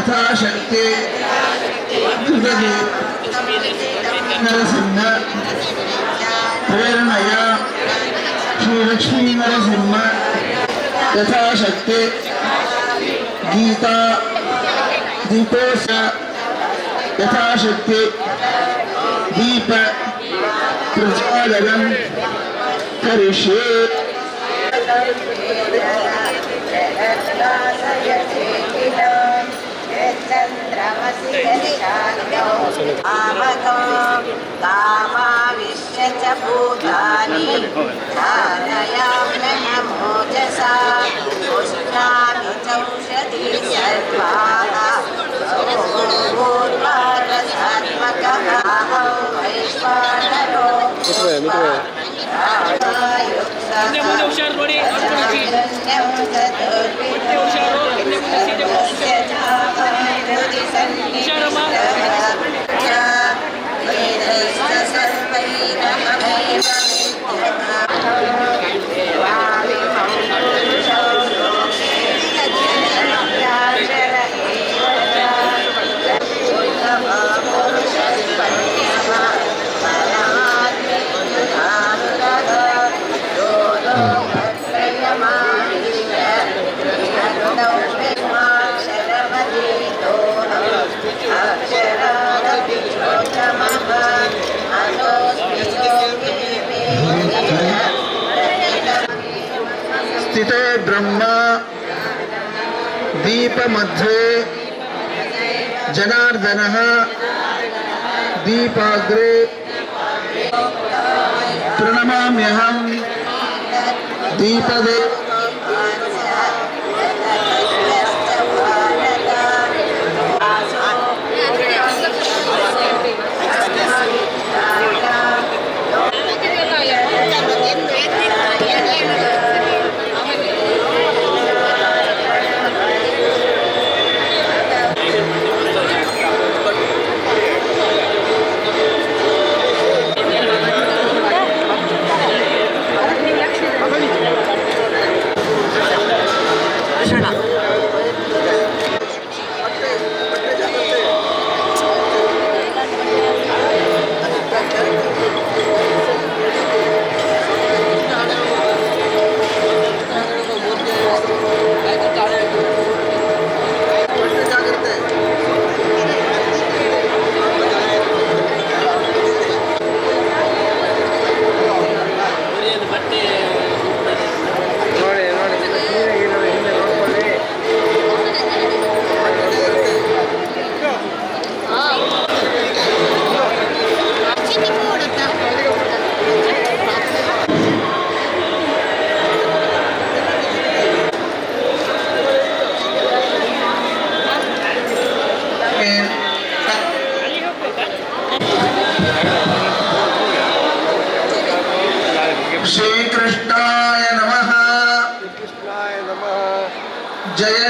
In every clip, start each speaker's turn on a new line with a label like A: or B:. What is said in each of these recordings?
A: യഥാശക്തി ധൃതി Narasimha പ്രേരണയ Sreelakshmi Narasimha യഥാശക്തി Geetha ദീപോസ യഥാശക്തി Deepa പ്രചാലനം കരിഷ്യേ Thank you.
B: कामाविश्य च भूतानि धारयाम्यहमोजसा पुष्णामि चौषधी सर्वाः
A: दीपमध्ये जनार्दन दीपाग्रे प्रणमाम्यहं दीपदेव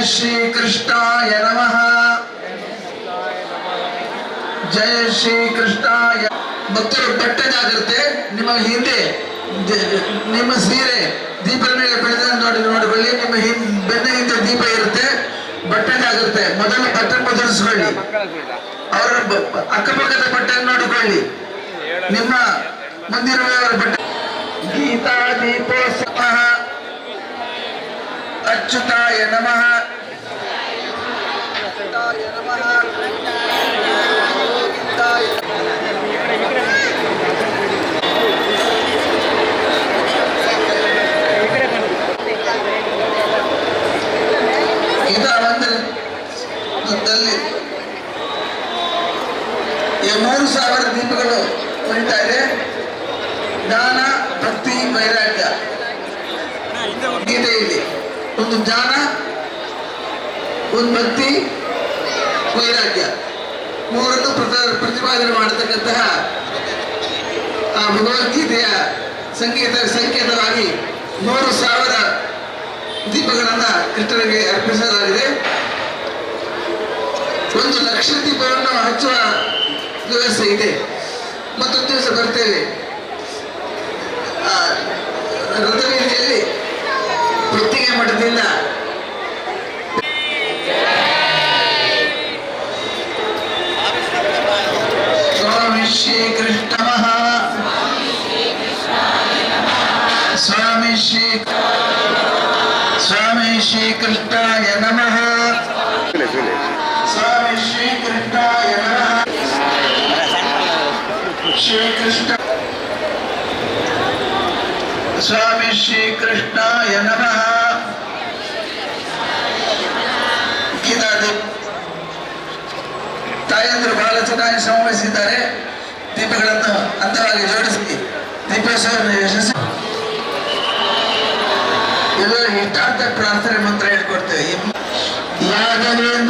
A: ಶ್ರೀಕೃಷ್ಣಾಯ ನಮಃ. ಜಯ ಶ್ರೀ ಶ್ರೀಕೃಷ್ಣಾಯ. ಬಟ್ಟೆ ಜಾಗ್ರತೆ ನಿಮ್ಮ ಹಿಂದೆ ನಿಮ್ಮ ಸೀರೆ ದೀಪದ ಮೇಲೆ ಬೆಳೆದ ನೋಡಿ, ನೋಡಿಕೊಳ್ಳಿ. ನಿಮ್ಮ ಬೆನ್ನ ಹಿಂದೆ ದೀಪ ಇರುತ್ತೆ. ಬಟ್ಟೆ ಜಾಗ್ರತೆ ಮೊದಲು ಬಟ್ಟೆ
C: ಬದಲಿಸ್ಕೊಳ್ಳಿ.
A: ಅವರ ಅಕ್ಕಪಕ್ಕದ ಬಟ್ಟೆ ನೋಡಿಕೊಳ್ಳಿ. ನಿಮ್ಮ ಮುಂದಿರುವವರ ಬಟ್ಟೆ. ಗೀತಾ ದೀಪೋತ್ಸವ. ಅಚ್ಯುತಾಯ ನಮಃ ಅಚ್ಯುತಾಯ ನಮಃ ಗೋವಿಂದಾಯ ಗೀತಾ ಮಂದಿರದಲ್ಲಿ ಈ ಮೂರು ಸಾವಿರ ದೀಪಗಳು ಉಳಿತಾ ಇದೆ. ಜ್ಞಾನ ಭಕ್ತಿ, ವೈರಾಗ್ಯ. ಗೀತೆಯಲ್ಲಿ ಒಂದು ಜ್ಞಾನ ಒಂದು ಭಕ್ತಿ, ವೈರಾಗ್ಯ. ಮೂರನ್ನು ಪ್ರತ- ಪ್ರತಿಪಾದನೆ ಮಾಡತಕ್ಕಂತಹ ಆ ಭಗವದ್ಗೀತೆಯ ಸಂಗೀತ ಸಂಕೇತವಾಗಿ ಮೂರು ಸಾವಿರ ದೀಪಗಳನ್ನ ಕೃಷ್ಣನಿಗೆ ಅರ್ಪಿಸಲಾಗಿದೆ. ಒಂದು ಲಕ್ಷ ದೀಪವನ್ನು ಹಚ್ಚುವ gente ಶ್ರೀಕೃಷ್ಣ. ಸ್ವಾಮಿ ಶ್ರೀಕೃಷ್ಣಾಯ ನಮಃ. ತಾಯಂದ್ರು ಬಹಳ ಚೆನ್ನಾಗಿ ಸಂಭವಿಸಿದ್ದಾರೆ. ದೀಪಗಳನ್ನು ಅಂತವಾಗಿ ಜೋಡಿಸಿ ದೀಪೋತ್ಸವ ಯಶಸ್ಸು ಇದು ಇಷ್ಟಾರ್ಥ ಪ್ರಾರ್ಥನೆ ಮಂತ್ರ ಹೇಳ್ಕೊಡ್ತೇವೆ. ಯಾದವೇಂದ್ರಾಯ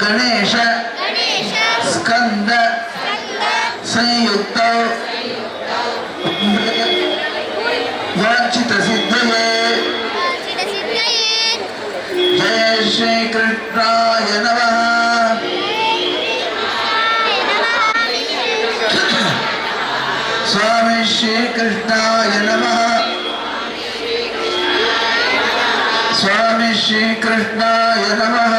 A: गणेश स्कंद संयुक्त। जय श्री कृष्णा नमः। स्वामी श्री स्वामी श्री नमः।